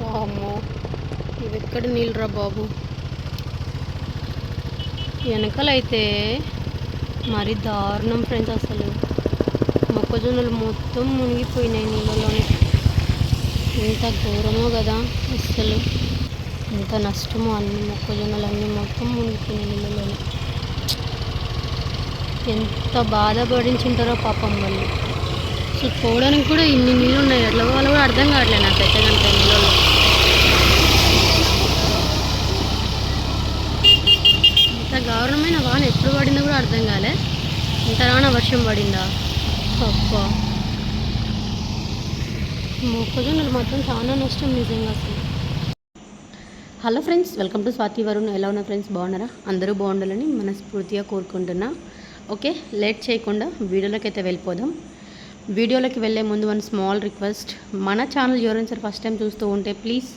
వామ్మో. ఇవి ఎక్కడ నీళ్ళరా బాబు? వెనకలైతే మరి దారుణం ఫ్రెండ్స్ అసలు. మొక్కజొన్నలు మొత్తం మునిగిపోయినాయి నీళ్ళలోనే. ఎంత ఘోరమో కదా అసలు ఎంత నష్టమో అన్ని మొక్కజొన్నలు అన్నీ మొత్తం మునిగిపోయినాయి నీళ్ళలోనే. ఎంత బాధపడించుంటారో పాపం వాళ్ళు. సో పోవడానికి కూడా ఇన్ని నీళ్ళు ఉన్నాయి. ఎట్లా వాళ్ళు కూడా అర్థం కావట్లేదు నాకు అయితే కనుక నీళ్ళలో. ఇంత గౌరవమైన వాన ఎప్పుడు పడిందో కూడా అర్థం కాలే. ఇంత రాన వర్షం పడిందా? తప్ప మొక్కజొన్నలు మాత్రం చాలా నష్టం నిజంగా అసలు. Hello friends welcome to Swathi Varun. ఎలా ఉన్నా ఫ్రెండ్స్? బాగున్నారా? అందరూ బాగుండాలని మనస్ఫూర్తిగా కోరుకుంటున్నా. ఓకే లేట్ చేయకుండా వీడియోలోకి అయితే వెళ్ళిపోదాం. వీడియోలోకి వెళ్ళే ముందు వన్ స్మాల్ రిక్వెస్ట్ మన ఛానల్ ఎవరైనా సరే ఫస్ట్ టైం చూస్తూ ఉంటే ప్లీజ్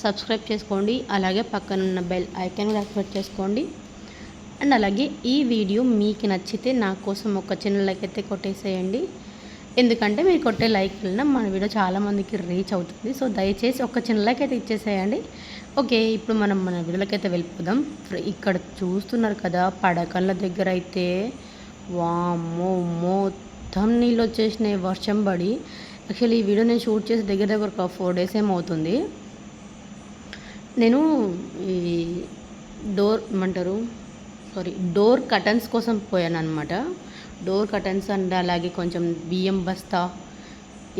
సబ్స్క్రైబ్ చేసుకోండి. అలాగే పక్కనున్న బెల్ ఐకాన్ కూడా యాక్టివేట్ చేసుకోండి. అండ్ అలాగే ఈ వీడియో మీకు నచ్చితే నా కోసం ఒక చిన్న లైక్ అయితే కొట్టేసేయండి. ఎందుకంటే మీరు కొట్టే లైక్ వలన మన వీడియో చాలామందికి రీచ్ అవుతుంది. సో దయచేసి ఒక చిన్న లైక్ అయితే ఇచ్చేసేయండి. ఓకే ఇప్పుడు మనం మన వీడియోలోకి అయితే వెళ్ళిపోదాం. ఇక్కడ చూస్తున్నారు కదా పడకళ్ళ దగ్గర అయితే వామ్మో మొత్తం నీళ్ళు వచ్చేసినాయి వర్షం పడి. యాక్చువల్లీ ఈ వీడియో నేను షూట్ చేసి దగ్గర దగ్గర ఒక ఫోర్ డేస్ ఏమవుతుంది నేను ఈ డోర్ ఏమంటారు? సారీ డోర్ కటన్స్ కోసం పోయాను అనమాట డోర్ కటన్స్ అండ్ అలాగే కొంచెం బియ్యం బస్తా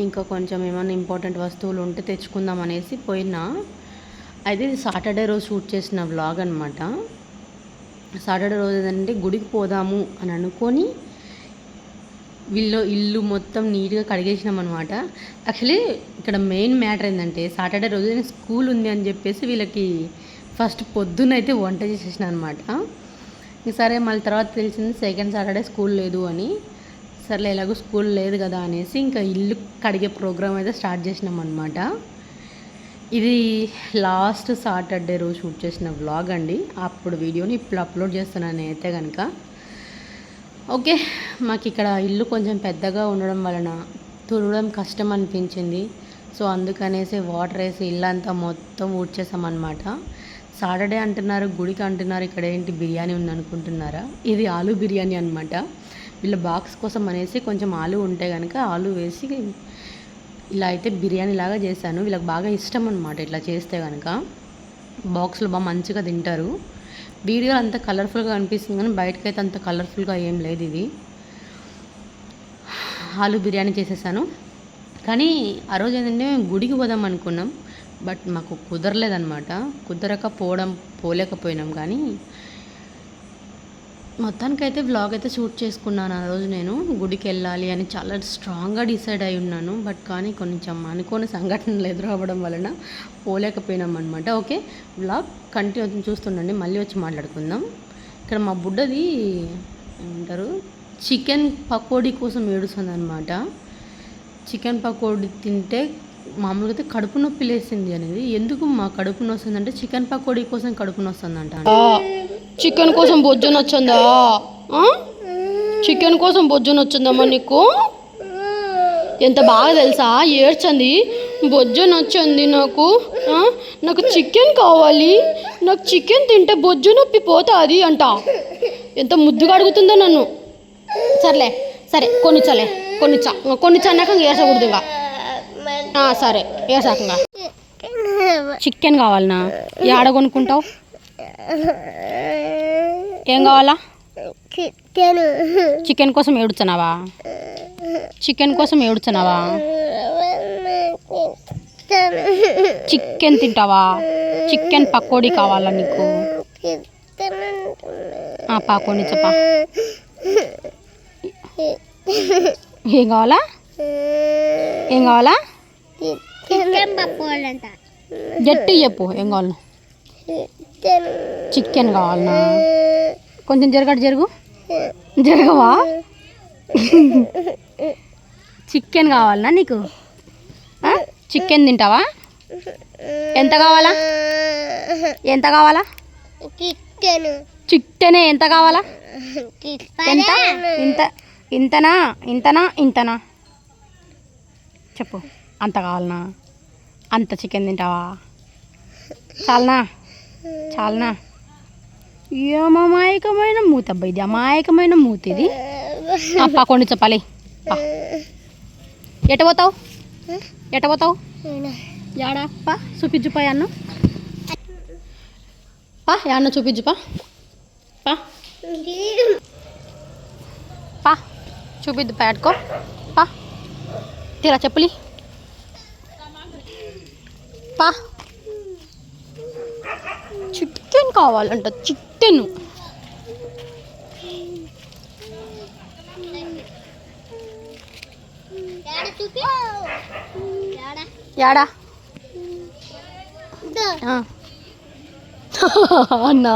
ఇంకా కొంచెం ఏమైనా ఇంపార్టెంట్ వస్తువులు ఉంటే తెచ్చుకుందాం అనేసి పోయినా. అయితే ఇది సాటర్డే రోజు షూట్ చేసిన వ్లాగ్ అనమాట సాటర్డే రోజు ఏంటంటే గుడికి పోదాము అని అనుకొని వీళ్ళు ఇల్లు మొత్తం నీట్గా కడిగేసినాం అనమాట యాక్చువల్లీ ఇక్కడ మెయిన్ మ్యాటర్ ఏంటంటే సాటర్డే రోజు నేను స్కూల్ ఉంది అని చెప్పేసి వీళ్ళకి ఫస్ట్ పొద్దున్నైతే వంట చేసేసిన అనమాట సరే మళ్ళీ తర్వాత తెలిసింది సెకండ్ సాటర్డే స్కూల్ లేదు అని. సర్లే ఎలాగో స్కూల్ లేదు కదా అనేసి ఇంకా ఇల్లు కడిగే ప్రోగ్రామ్ అయితే స్టార్ట్ చేసినాం అనమాట ఇది లాస్ట్ సాటర్డే రోజు షూట్ చేసిన వ్లాగ్ అండి. అప్పుడు వీడియోని ఇప్పుడు అప్లోడ్ చేస్తున్నాను అయితే కనుక ఓకే మాకు ఇక్కడ ఇల్లు కొంచెం పెద్దగా ఉండడం వలన తుడవడం కష్టం అనిపించింది సో అందుకనేసి వాటర్ వేసి ఇల్లు అంతా మొత్తం ఊడ్చేసామన్నమాట. సాటర్డే అంటున్నారు గుడికి అంటున్నారు ఇక్కడ ఏంటి బిర్యానీ ఉంది అనుకుంటున్నారా ఇది ఆలు బిర్యానీ అనమాట వీళ్ళ బాక్స్ కోసం అనేసి కొంచెం ఆలు ఉంటే కనుక ఆలు వేసి ఇలా అయితే బిర్యానీ లాగా చేశాను. వీళ్ళకి బాగా ఇష్టం అనమాట ఇట్లా చేస్తే కనుక బాక్స్లో బాగా మంచిగా తింటారు. వీడియో అంత కలర్ఫుల్గా అనిపిస్తుంది కానీ బయటకైతే అంత కలర్ఫుల్గా ఏం లేదు ఇది. ఆలు బిర్యానీ చేసేసాను. కానీ ఆ రోజు ఏంటంటే మేము గుడికి పోదాం అనుకున్నాం. బట్ మాకు కుదరలేదన్నమాట. కుదరకపోవడం పోలేకపోయినాం కానీ మొత్తానికైతే వ్లాగ్ అయితే షూట్ చేసుకున్నాను ఆ రోజు నేను. గుడికి వెళ్ళాలి అని చాలా స్ట్రాంగ్గా డిసైడ్ అయి ఉన్నాను. బట్ కానీ కొంచెం అనుకోని సంఘటనలు ఎదురవ్వడం వలన పోలేకపోయినాం అనమాట ఓకే వ్లాగ్ కంటిన్యూ చూస్తుండండి. మళ్ళీ వచ్చి మాట్లాడుకుందాం. ఇక్కడ మా బుడ్డది ఏమంటారు? చికెన్ పకోడీ కోసం ఏడుస్తుంది అనమాట చికెన్ పకోడీ తింటే మామూలుగా అయితే కడుపు నొప్పి లేసింది అనేది. ఎందుకు మా కడుపు నొస్తుందంటే చికెన్ పకోడీ కోసం కడుపు నొస్తుందంట చికెన్ కోసం బొజ్జున వచ్చిందా చికెన్ కోసం బొజ్జున వచ్చిందమ్మా నీకు? ఎంత బాగా తెలుసా? ఏడ్చంది. బొజ్జున వచ్చింది నాకు. నాకు చికెన్ కావాలి. నాకు చికెన్ తింటే బొజ్జు నొప్పి పోతుంది అంట. ఎంత ముద్దుగా అడుగుతుందో నన్ను. సర్లే సరే కొనిచ్చలే కొనిచ్చా. కొనిచ్చా అన్నాక ఏసకూడదు ఇంకా. సరే ఏసాకంగా చికెన్ కావాలనా? ఏడ కొనుక్కుంటావు? ఏం కావాలా? చికెన్. చికెన్ కోసం ఏడుచున్నావా చికెన్ కోసం ఏడుచున్నావా చికెన్ తింటావా? చికెన్ పకోడీ కావాలా నీకు? ఆ పాకోని చెప్పా ఏం కావాలా? ఏం కావాలా? గట్టి చెప్పు ఏం కావాలన్నా చికెన్ కావాలనా? కొంచెం జరగడు జరుగు. జరగవా? చికెన్ కావాలనా నీకు? చికెన్ తింటావా? ఎంత కావాలా? ఎంత కావాలా? చికెన్. చికెనే ఎంత కావాలా? ఎంత? ఇంత ఇంతనా? ఇంతనా? ఇంతనా? చెప్పు. అంత కావాలనా? అంత చికెన్ తింటావా? చాలనా? చాలనా? ఏం అమాయకమైన మూత అబ్బా ఇది అమాయకమైన మూత ఇది. పక్కండి చెప్పాలి. ఎట పోతావు? ఎట పోతావు? యాడా? పా చూపించు పా అన్న పా యాన్న చూపించు పా. పా. పా చూపిద్దు పా పా. తీరా చెప్పులి. పా. చికెన్ కావాలంట చికెన్ యాడా ఆ. అన్నా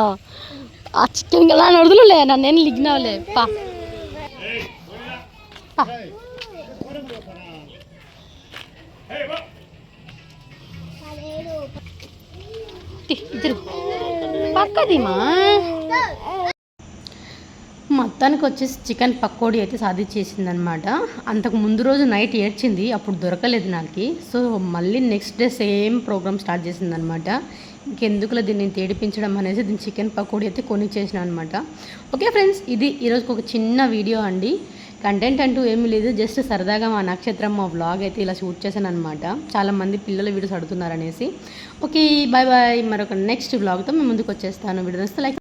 ఆ చికెన్ కదా నడుదులులే నన్ను నేను లిగ్నావులే పా ఇద్దరు పక్కదిమా? మొత్తానికి వచ్చేసి చికెన్ పకోడీ అయితే సాధించేసిందనమాట. అంతకు ముందు రోజు నైట్ ఏడ్చింది అప్పుడు దొరకలేదు నాకు. సో మళ్ళీ next day same program start చేసిందనమాట. ఇంకెందుకులో దీన్ని తేడిపించడం అనేసి దీన్ని చికెన్ పకోడీ అయితే కొనిచ్చేసిన అనమాట ఓకే ఫ్రెండ్స్ ఇది ఈరోజు ఒక చిన్న వీడియో అండి. కంటెంట్ అంటూ ఏమీ లేదు. జస్ట్ సరదాగా మా నక్షత్రం మా వ్లాగ్ అయితే ఇలా షూట్ చేశాను అనమాట చాలామంది పిల్లలు వీడియోస్ అడుగుతున్నారు అనేసి. ఓకే బాయ్ బాయ్ మరొక నెక్స్ట్ వ్లాగ్తో మేము ముందుకు వచ్చేస్తాను. Video like